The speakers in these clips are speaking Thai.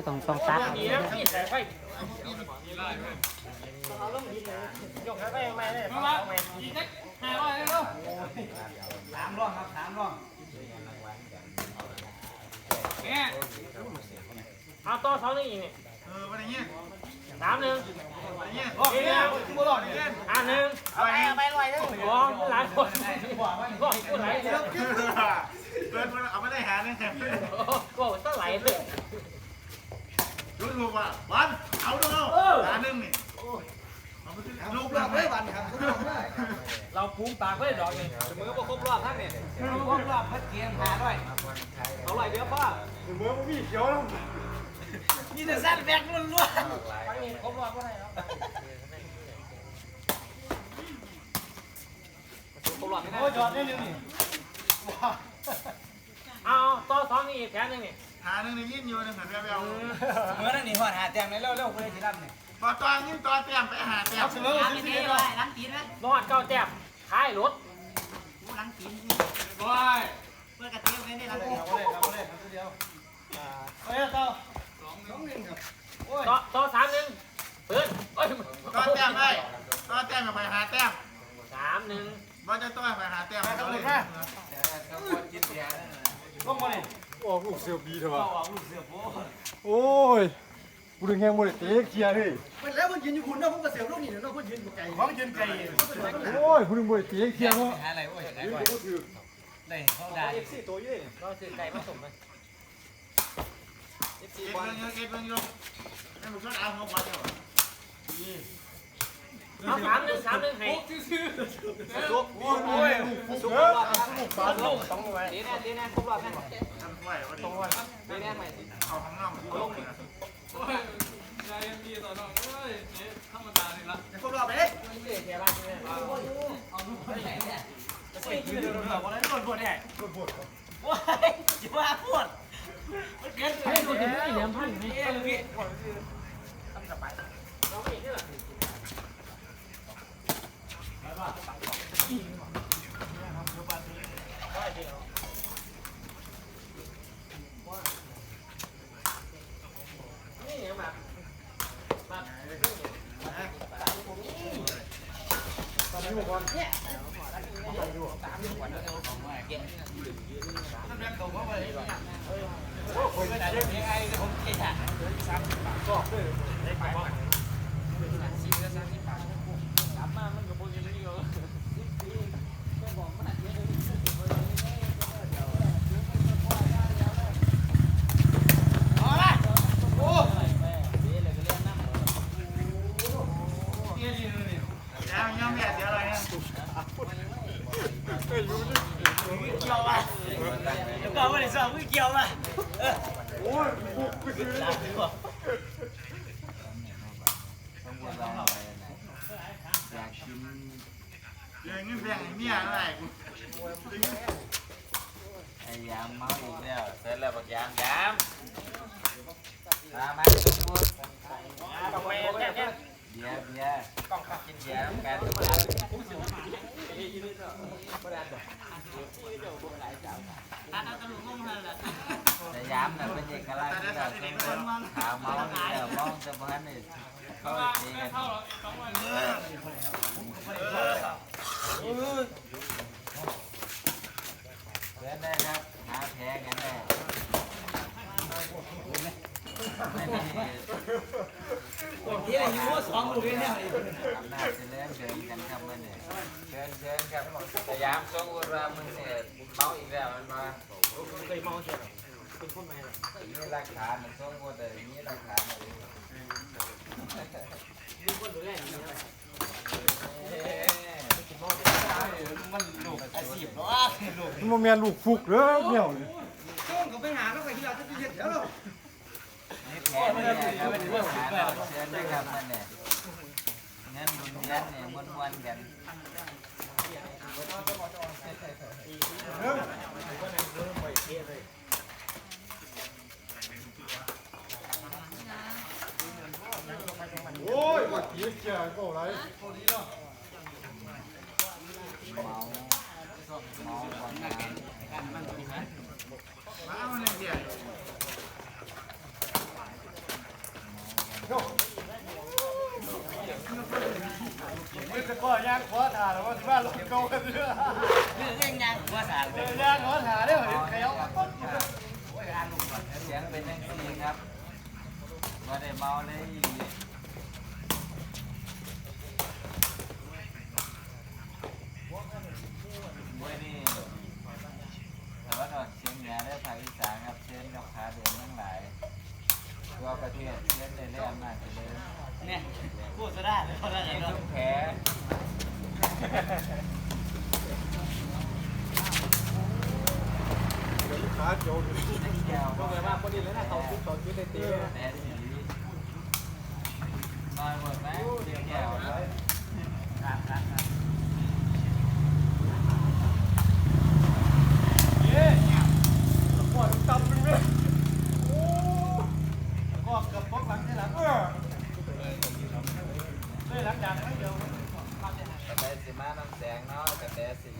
ยต้องต้องตัดสาอีกนักห้าร้อยแล้วสามร่องครับสามร่องเนี่ยเอาต่อสองนี่นี่เออวันนี้สามหนึ่งวันนี้โอเคนะที่บัวหนี่เล่นอ่าหนึ่งเอาไปเอาไปลอยเลยสองหลายคนก็ผู้ไหลเกินเอาไม่ได้หาเนี่ยก็ต้ไหลเลย รู้ถูกว่าวันเอาดูเอาหาหนึ่งนี่ลูกหลับเลยวันครับเราภูมิปากไว้ดอกนี่เสมอว่าครบรอบทั้งเนี่ยครบรอบเมื่อกี้หาด้วยเอาไหลเดียวพ่อเมื่อพี่เขียวนี่แต่สั้นแบกล้วนล้วนครบรอบเท่าไหร่แล้วครบรอบไม่ได้โอ้ยจอดได้หนึ่งนี่เอาต่อสองนี่อีกแผนหนึ่งนี่ หาหนึ่งในยินอยู่หนึ่งเหมือนแบบเอาเมื่อนั้นนี่หอดหาแต้มในเร็วเร็วๆกูเลยสิรับเนี่ยพอตอนยินตอนเตรียมไปหาเตรียมล้างตีนเลยล้างตีนไหมนอนเก้าแต้มท้ายรถล้างตีนว้ายเพื่อกระเทียมไม่ได้ล้างตีนเอาเลยเอาเลยตัวเดียวเฮ้ยต่อสองหนึ่งครับโอ้ย ต่อต่อสามหนึ่งเพื่อนเอ้ย ตอนเตรียมได้ตอนเตรียมไปหาเตรียม สามหนึ่ง ว่าจะต้องไปหาเตรียมเอาเลย ลงมาเลย ออกลูก เสือบีเถอะวะออกลูกเสือโป้โอ้ยกูดึงแหงหมดเลยเตะเคลียร์เลยแล้วมันยืนอยู่คุณนะผมก็เสียบลูกนี่แล้วก็ยืนอยู่ไกลของยืนไกลโอ้ยกูดึงหมดเลยเตะเคลียร์เนาะหาอะไรโอ้ยไหนก่อนเลยเขาได้เอฟซีตัวยืดก็คือไก่ผสมมันเอฟซีเอ็ดบอลเงินเอ็ดเงินยกให้ผมช่วยเอาหัวควันเดี๋ยวเอาสามหนึ่งสามหนึ่งให้โอ้ยสุกเออสุกบาดลงต้องไว้ดีแน่ดีแน่ครบรอบ แน่ทำถ้วยวันนี้ดีแน่ใหม่เอาข้างนอกลงเลยครบรอบเลยเดี๋ยวเนี่ยวบ้านนี่โอ้ยยืนโดนแบบว่าแล้วโดนปวดแน่โอ้ยจะว่าปวดมันเกินไปให้คนถึงไม่เหลี่ยมพันไหมเอ้ยพี่เราไม่เชื่อ นี่แบบแบบ ผมไม่ได้เลี้ยงไอ้ผมเจ๊ะ ยังยังแม่เสียอะไรนะ เกี่ยวอะ แล้วก็ไม่ได้สอบมือเกี่ยวอะโอ้ยบุกไปซื้อยังเงินแบ่งเมียอะไรไอ้ยามเมาอีกแล้วเสร็จแล้วบอกยามยามมามาทุกคนต้องไปแค่แค่เบียร์เบียร์กินเบียร์กันทุกคน ถ้าเอาตะลุงลงมาละแต่ยามน่ะเป็นเอกลักษณ์ที่เราต้องหาเมานี่แหละมองจะบ้านนี่เขาตีกันเพื่อนได้ครับหาแพ้กันได้ไม่มี ที่อะไรอยู่ว่าสองลูกเนี่ย อำนาจเจริญเกินกันครับมันเนี่ยเชิญเชิญครับสยามทรงอุรามึงเนี่ยเมาอีกแล้วมันมา เคยมองเฉยเป็นคนใหม่เลย มีหลั กฐานสมันทรงอุแต่มีหลักฐานอะไรมีคนดูแลดีนะมันลูกอาชีพเนาะลูกมันแม่ลูกฟุกเด้อแมวนี่ช่วงเขาไปหาแล้วไปที่เราจะไปเย็นเดี๋ยวนี่แผนเนี่ยครับเป็นเรื่องหาเราเชิญได้ครับมันเนี่ยเงินบุญเงินเนี่ยมวนวันกันโอ้ ยว่าขี้เกียจก็ไรคนนี้เนามันจะก็ย่างขอถาแล้วว่าที่บ้านลงโกกันเยอะเรื่งย่างขอถาเรื่งย่างขอถาเรื่องเห็นใครเอาโอ้ยอานลงก่อนเสียงเป็นยังไงครับมาได้เมาเลย ตอนเชียงเหนือได้ภาคอีสานครับเช่นกับขาเดินทั้งหลายทั่วประเทศเช่นในเรื่องอำนาจเจริญเนี่ยพูดซะได้เลยเขาได้ยิยังงไงทุกแผลขาโจนแก้วบอกเลยว่าคนนี้เลยนะเขาทุกตอนนี้ได้ตี แผลสีน้อยหมดไหมเรียกแก้วเลย เย้ปวดตำเลยโอ้ก็กับพวกหลังที่หลังเออเลยหลังจากไม่เดียว กระแตสีมาน้ำแสงเนาะกระแตสี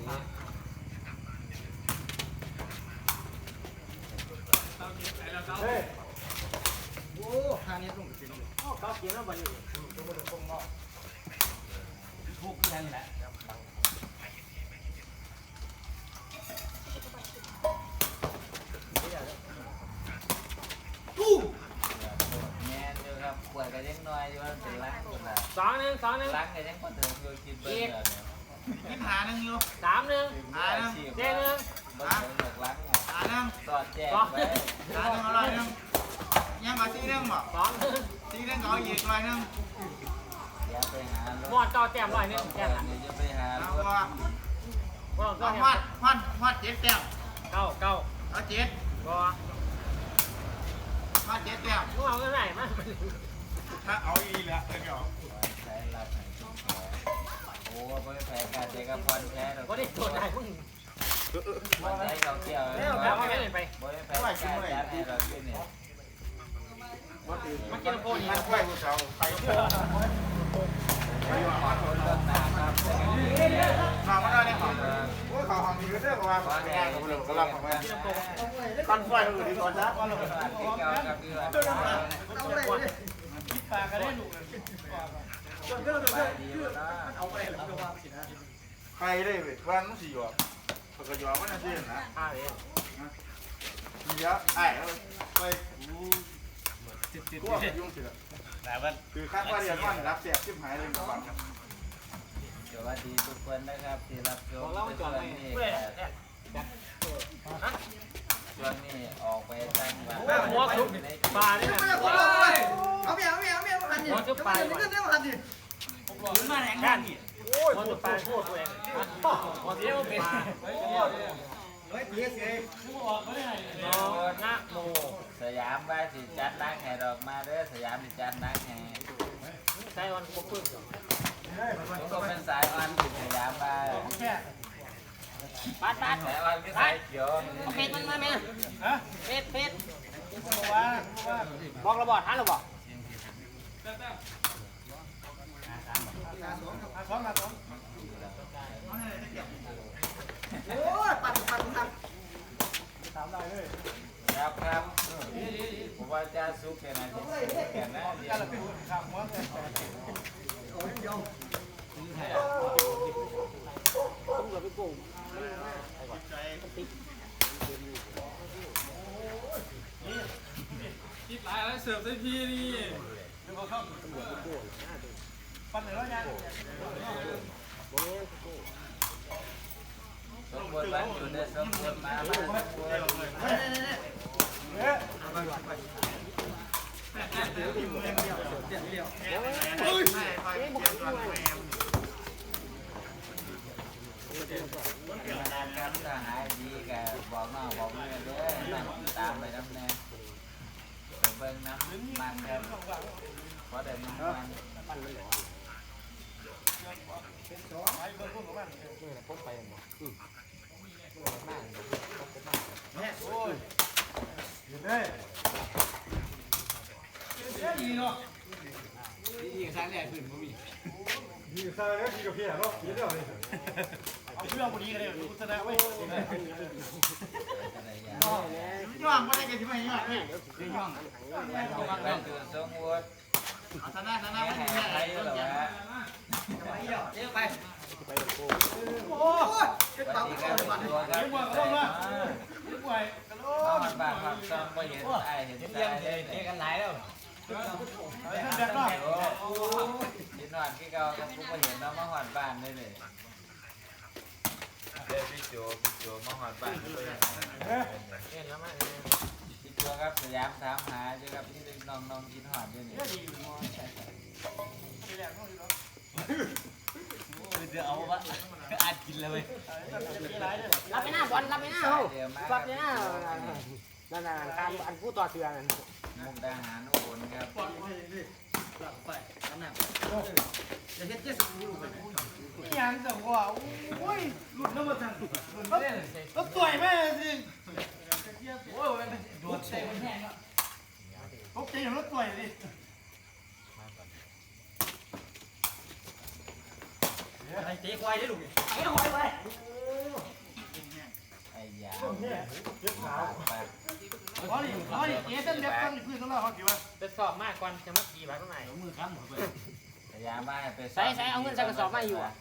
เฮ้ย โอ้ทางนี้ต้องกิน เขากินแล้วมันอยู่ ทุกนั่นแหละ แง่เดียวครับ ปวดก็ยังน้อยอยู่ว่าเป็นล้างคนละสองหนึ่งสองหนึ่งล้างก็ยังคนเดิมอยู่กินเบอร์เดียวเนี่ยยิ้มหาหนึ่งอยู่สามหนึ่งหาหนึ่งเจ๊หนึ่งเบอร์เดิมจากล้างอะหาหนึ่งสอดแจ้งไปหาหนึ่งอร่อยหนึ่งยังก็ซีหนึ่งบ่สองหนึ่งซีหนึ่งก็เอาอีกอร่อยหนึ่งอย่าไปหาหมอดเก้าแต้มร้อยหนึ่งแก้แก้มวอย่าไปหาเอารถว่าหมอดเอาเก้าพัดพัดพัดเจ็ดแต้มเก้าเก้าเอาเจ็ดก็พัดเจ็ดแต้มมึงเอาเงินไหนมา ถ้าเอาอีกแล้วเดี๋ยวใช้รับให้ทุกแผลโอ้ไม่แพ้การเจกับพรแพ้หรอกก็ได้ตัวได้มึงมันใช้เขาเกี่ยวเร็วแล้วไม่ได้ไปไม่แพ้การจัดให้เราขึ้นเนี่ยมากินโคนี่มันกล้วยผู้สาวใครคนเริ่มน้ำครับมาไม่ได้เลยครับโอ้ยเขาทำดีก็ได้กว่าขอแดแม่งก็ก็บ่เลได้ยก็รัรับบขขอองงมัมันนกันไฟคนอื่นก่อนนะที่เก่ากับที่ว่าปากกัน ได้หนุกไปดีแล้วนะเอาไปแล้วก็ว่าสินะใครได้เว้ยวันมันสิหยอกเขาก็หยอกมันน่ะสินะอ่าเดี๋ยวเดี๋ยวไอ้เอาไปกูว่ายุ่งสิละแต่ว่าคือคาดว่าเรียนวันรับเสียบชิบหายเลยมาบังครับสวัสดีทุกคนนะครับที่รับชมในช่วงนี้เว้ย ช่วงนี้ออกไปตั้งวันหัวคุกปลาเนี่ยเอาเมียเอาเมียเอาเมียมาหันดิหัวจะปลาเอาเมียมาหันดิมาแหงกันหัวจะปลาโคตรตัวเองหัวเดียวเป็นเฮ้ยเสียเสียโนนะโมสยามว่าสิจัดนั่งแห่ดอกมาเด้อสยามสิจัดนั่งแห่ใช้วันพวกพึ่งผมก็เป็นสายอ่อนอยู่สยามว่า ปัดปัดสายอ่อนก็สายเขียวเป็ดมันมาไหมฮะเป็ดเป็ดบอกระบอดทันระบอดสองมาสองโอ้ยปัดปัดปัดถามได้เลยครับครับผมว่าจะซุปเป็นอะไรแก่นเดี๋ยวละเป็นข้ามหัวเลย คิดหลายแล้วเสิร์ฟได้พี่นี่ปันเหนือแล้วยังสมบูรณ์บ้านอยู่ในสมบูรณ์มาบ้านสมบูรณ์เอ๊ะ นานครับถ้าหายดีก็บอกน้องบอกแม่เด้อนั่งตามไปน้ำแน่ไปเบิ่งน้ำมันครับเพราะเดี๋ยวมันมันเฮ้ยยิงทางแรกขึ้นบ่มี ดีซะแล้วดีกับเพี่อะเนาะดีเดียวเลย เอาเรื่องพอดีกันเลยกูชนะเว้ยอะไรอย่างย่องไม่ได้กันที่ไม่ย่องนี่ย่องบ้านอยู่สมบูรณ์เอาชนะชนะแม่ไม่แห่ได้ไทยเหรอวะเยอะไปโอ้ยสวัสดีครับพี่ตัวครับยิ้มหวานกันลงมายิ้มหวานกันลเอางมันบ้านความจำบ่เห็นไอ้เห็นใจเลยเจ๊กันหลายแล้วเฮ้ยท่านเด็กเนาะโอ้ยินหวานพี่เก่าครับกูบ่เห็นน้องมาหอดบ้านเลยเลย เด้พี่โจพี่โจมาหอดบ้านเลยพี่ตัวครับสยามถามหาอยู่ครับพี่น้องน้องกินหอดด้วยนี่เดี๋ยวเอาวะอาจกินเลยรับไปหน้าบอลรับไปหน้าเฮารับไปหน้านั่นน่ะการอันผู้ต่อเสือนั่นมุกดาหารอุบลครับ ยังแต่ว่าโอ้ยหลุดแล้วมาทันแล้วต่อยแม่สิโอ้ยโดนเตะตบตีแล้วต่อยดิไอ้เจ๊ควายได้ลูกไอ้หอยไว้ไอ้ ยาขอดิขอดิเอ๊ะเส้นเล็บตั้งพื้นข้างล่างเขากี่วะจะสอบมากก่อนจะมากี่บาทเท่าไหร่มือค้ำหัวไปสยามบ้านไปใส่ใส่เอาเงินใส่กระสอบมาอยู่อะ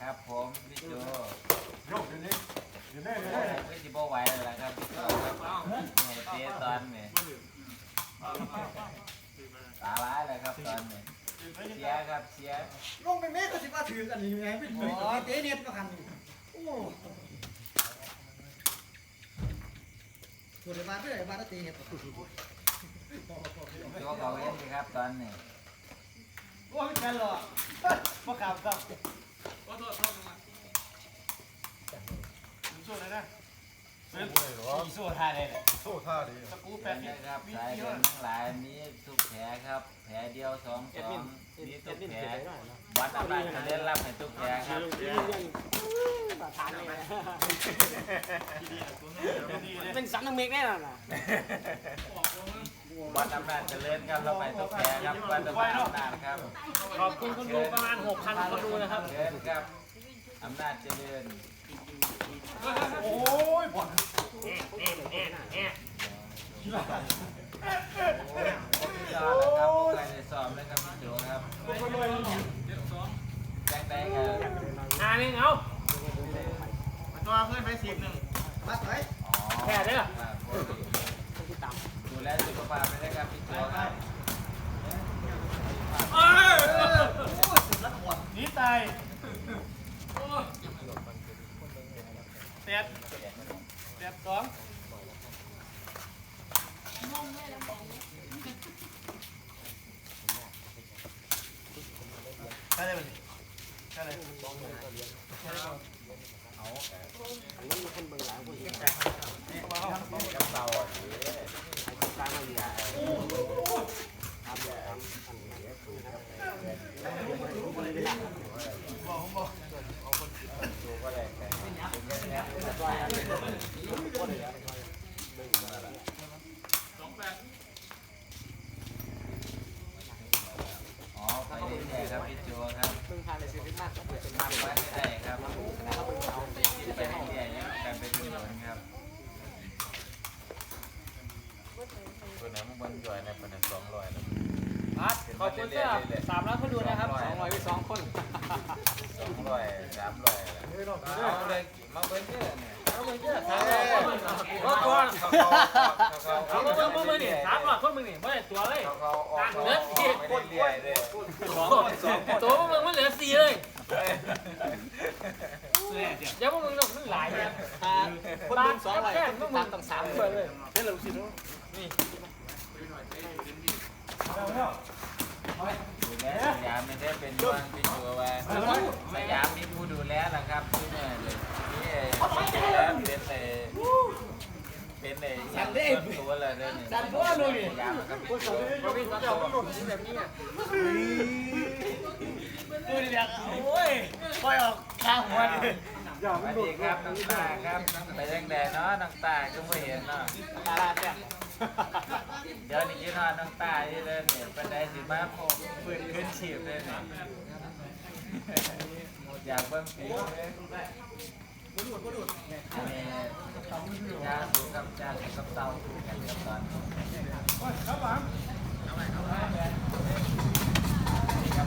ครับผมพี่โจโยกเดี๋ยวนี้เดี๋ยวนี้เดี๋ยวนี้ไม่จิบ่ไหวแล้วครับพี่โจครับเนี่ยเตะตอนเนี่ยตาร้ายเลยครับตอนเนี่ย เสียครับเสียลงไปแม่ก็สิว่าถือกันนี่ไงเป็นโอ้เจ๊เน็ตมาคันนี่โอ้ตัวเดียวมาเท่าไหร่มาแล้วตีเน็ตโจเขาเล่นสิครับตอนนี่ยโอ้ยกันหรอมาขับขับขอโทษโทษมาช่วยเลยนะ โซ่ท่าได้เลยโซ่ท่าดีสกูแปเป็ดนะครับสายเดิว่านทั้งหลายมีทุกแผลครับ แผลเดียวสองสองมีทุกแผลวัดอำนาจเล่นรับให้ทุกแผลครับเป็นสันนังเมกแน่นอนนะวัดอำนาจเจริญครับเราไปทุกแผลครับวัดอำนาจอำนาจครับ ขอบคุณคนดูประมาณ6,000คนดูนะครับเชิญครับอำนาจเจริญ โอ้ยบอลผมพี่จอนะครับผมไปในสอบเลยครับพี่โจครับเจ็ดสองแจ้งครับอ่านี่เอาตัวเพื่อนไปสิบหนึ่งมาไปอ๋อครับดูแลสุขภาพไปเลยครับพี่โจครับเอ้ยหนีตาย แปดแปดสองใช่เลยมั้ยใช่เลยกับเตาอะบอกผมบอก ดูก็ได้แค่เป็นแค่ สองแปด อ๋อไปเรื่อยๆครับพี่โจครับเพิ่งพาเลยสิบมากทำไว้ไม่ได้ครับไปเรื่อยๆยังกันไปถึงหนครับคนไหนมันบนจ่อยในคนไหนสองร้อยแล้วพัดขอบคุณสำหรับสามร้อยคนดูนะครับสองร้อยไปสองคนสองร้อยสามร้อยเอาเลยมาเบิ้ลเยอะเนี่ย เอามร้อนเอาไปเบิ่งมึงนี่สามร้อยคนมึงนี่ไม่ได้ตัวเลยเขาเขาออกเขาออกไปเรื่อยๆเลยตัวมึงมันเหลือสี่เลยเดี๋ยวมึงต้องหลายเนี่ยคนดูสองร้อยพวกมึงต้องสามคนเลยเฮ้ยเราสิเนาะดูแลสยามไม่ได้เป็นวางเป็นตัวว่าสยามมีผู้ดูแลล่ะครับที่เนี่ยเลย เป็นเลยเป็นเลยอย่างตัวเลยเนี่ยสันตัวเลยสยามครับเป็นตัวเราเป็นเจ้ามันหลุดแบบนี้ดูดิเนี่ยโอ้ยคอยออกข้างหัวดิสวัสดีครับน้องตาครับไปยังแดงเนาะน้องตาก็ไม่เห็นเนาะตาลาดเนี่ยเดี๋ยวนี้ยี่ห้อนน้องตาที่เล่นเนี่ยเป็นได้สิมาฟื้นขึ้นชีพเลยเนี่ยอยากเบิ่งผีเลย จ้าสูกับจ้ากับเตาคู่กันครับตอนครับหลังนี่ครับ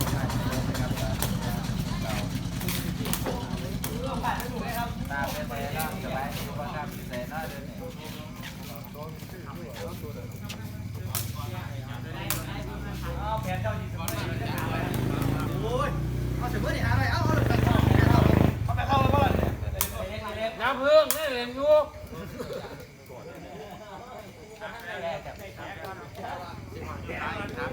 ผ่านไปเลยครับเพิ่งนี่เรียนอยู่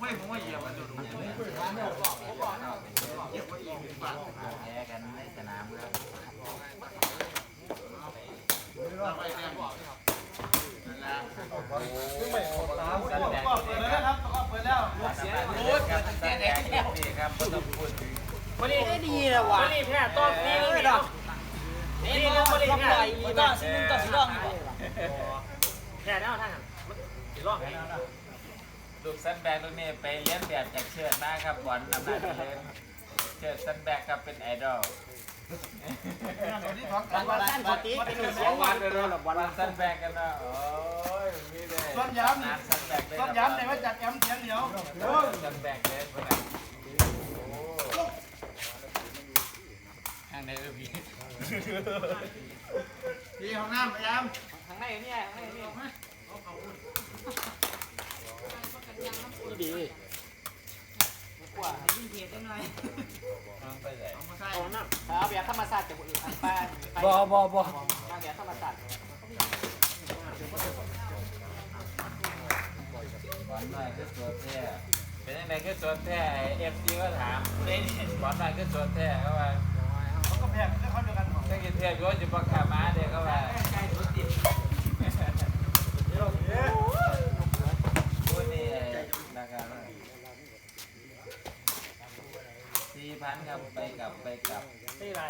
ไม่ผมว่าเหยียบมันดูดู แพ้กันในสนามครับ เราไปแต้มนั่นแหละ สันแดก ก็เปิดแล้วครับก็เปิดแล้ว โอ้ยสันแดกนี่ครับไม่ต้องพูดถึง วันนี้ ดีนะวะ วันนี้แพ้ต้นนี่เลยเนาะนี่นะวันนี้แพ้ ต่อสิมึงต่อสิร้องนี่บ่ แพ้แล้วท่านสิร้องไงลูกสันแบกลูกนี้ไปเลี้ยนแบบจากเชิดนะครับบอลนำหน้าที่เล่นเชิดสันแบกครับเป็นไอดอลนี่ของวันสั้นสติเป็นเสียงวันเลยหรอวันสันแบกกันนะโอ้ยมีเลยต้นย้ำนานสันแบกเลยต้นย้ำเลยว่าจัดย้ำเสียงเดียวสันแบกเลยคนนั้นทางไหนเออพี่ที่ห้องน้ำพยายามทางไหนเนี่ยทางไหนนี่ดีกว่ายิ่งเทียดได้หน่อยไปไหนเอามาใส่เอาน้ำเอาแบบธรรมศาสตร์จากคนอื่นทางบ้านบ่บ่บ่เอาแบบธรรมศาสตร์บอลหน่อยคือตัวแท้เป็นยังไงคือตัวแท้เอฟซีก็ถามบอลหน่อยคือตัวแท้เขาว่าเขาก็แพงเขาเดียวกันถ้ากินเทียบก็จะประกาศมาเด็กเขาว่าพูดนี่นะครับสี่ พันครับไปกลับไปกลับนี่ไร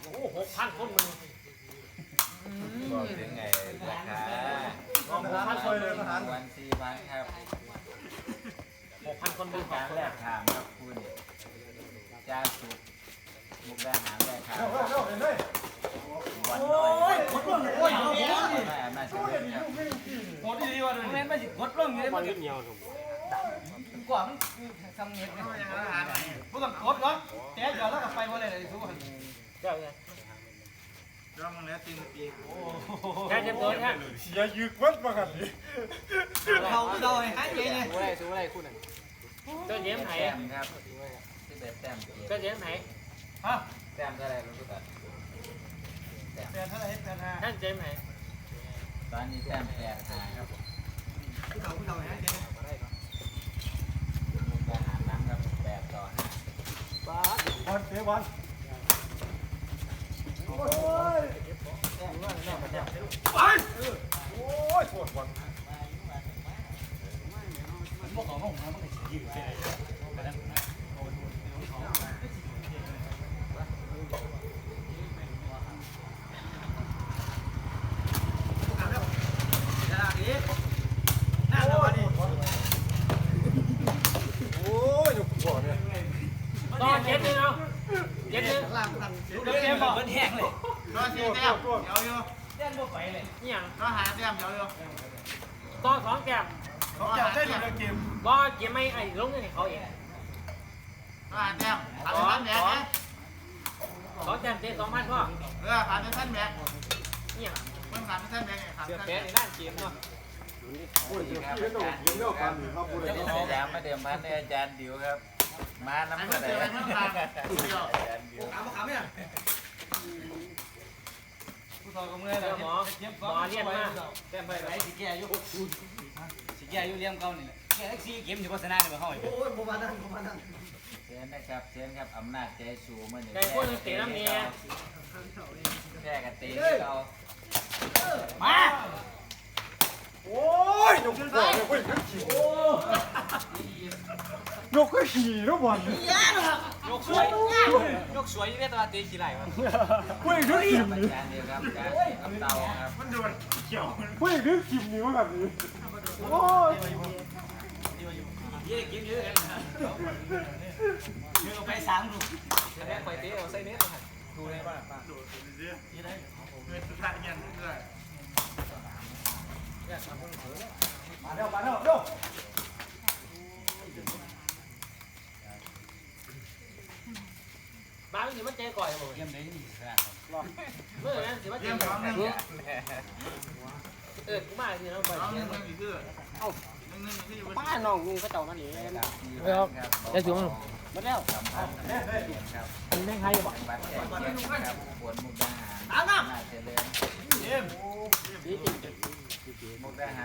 โอ้หกพันคนมึงบอกถึงไงราคาหกพันคนเลยวันสี่พันครับหกพันคนมึงการแลกถามครับคุณจ้าสุกมุกดาหารแลกถามวันน้อยไม่อำนาจเจริญครับโคตรดีว่ะเลยแม่นมันสิกดลงอยู่ได้มันเหนียวกว่ามันทำเงี้ยเอาอย่างนั้นอาหารไหนพวกต้องกดเนาะแจ๊เดี๋ยวแล้วก็ไปหมดเลยทุกคนเจ้าไงรองแล้วตีนปีแค่เจ็บตัวแค่เขาเราให้หายใจเนี่ยสู้ได้สู้ได้คุณน่ะเจ้าเยี่ยมไหนแต้มครับที่เป็นแต้มเกียเจ้าเยี่ยมไหนฮะแต้มเท่าไรรู้สึกแปดเท่าไร่แปดห้าท่านเยี่ยมไหนตอนนี้แต้มแปดหาครับผู้เฒ่าผู้เฒ่าให้ใจ มุกดาหารน้ำครับแปดต่อห้า บอลเสียบอลต่อเจ็ดเลย เนาะเจ็ดเลยเกมบอกมันแห้งเลยรอสี่แต้มเดี๋ยวอยู่เล่นบ่ไปเลยนี่ยังรอหาแต้มเดี๋ยวอยู่ต่อสองแก้มเขาจะได้ดูเกมบ่เกี่ยไม่ไอ้ลงให้เขาเองรอหาแต้มผ่านไปท่านแบกนะสองแก้มเจ็ดสองพันพ่อเออผ่านไปท่านแบกนี่ยังมึงผ่านไปท่านแบกไงผ่านเสือท่านแปแบดกในด้านเกมเนาะครับอาจารย์ดิวครับสยามมาเดิมพันในอาจารย์ดิวครับ มาน้ำกระเดอาจารย์ดิวถามมามเนี่ยผู้เฒ่ากับเมื่อยแล้วหมอหมอเรียนมาแก้มไปไหนสิแก่อยู่สิแก่อยู่เลี้ยงเก่านี่แหละแก่สี่เกมอยู่โฆษณาเนี่ยบ่เฮาโอ้ยบ่มานั่งบ่มานั่งเชิญนะครับเชิญครับอำนาจใจสูงมาหนึ่งไก่พวกนึงเตะน้ำเนี่ยแค่กันตีเรามาโอ้ยยกขึ้นก่อนเลยเว้ย ยกขึ้นขี่แล้วบอลยกสวยยกสวยอยู่ในตลาดเตะขี้ไหลวะเว้ยนึกขิมอานี่จารย์ดิวครับอาจารย์กับเตาครับมันโดนเขียวเว้ยนึกขิมนี่ว่าแบบนี้โอ้ยเย้เกมเยอะกันนะเยอะไปสามลูกแม่ไปเตะเอาไส้เน็ตดูเลยป่ะป้าโดดไปเรื่อยเงินสุดท้ายเงินเรื่อยมาเร็วมาเร็วเร็ว บางทีมันเจก่อยเยี่ยมเลยนี่ขนาดเมื่อนั้นสิว่าเยี่เจ๊ยมสองหนึ่งเออกูมาทีน้องไปสองหนึ่งนึ่งนี่คือหนึ่งหนึ่งนี่คือป้าน้องลุงก็เจ้านั่นเองได้สูงมาแล้วมันธ์ครับมีแม่งใครบอกบัตรแจกครับผลมุกดาหารน่าเจริญเยี่ยมมุกดาหาร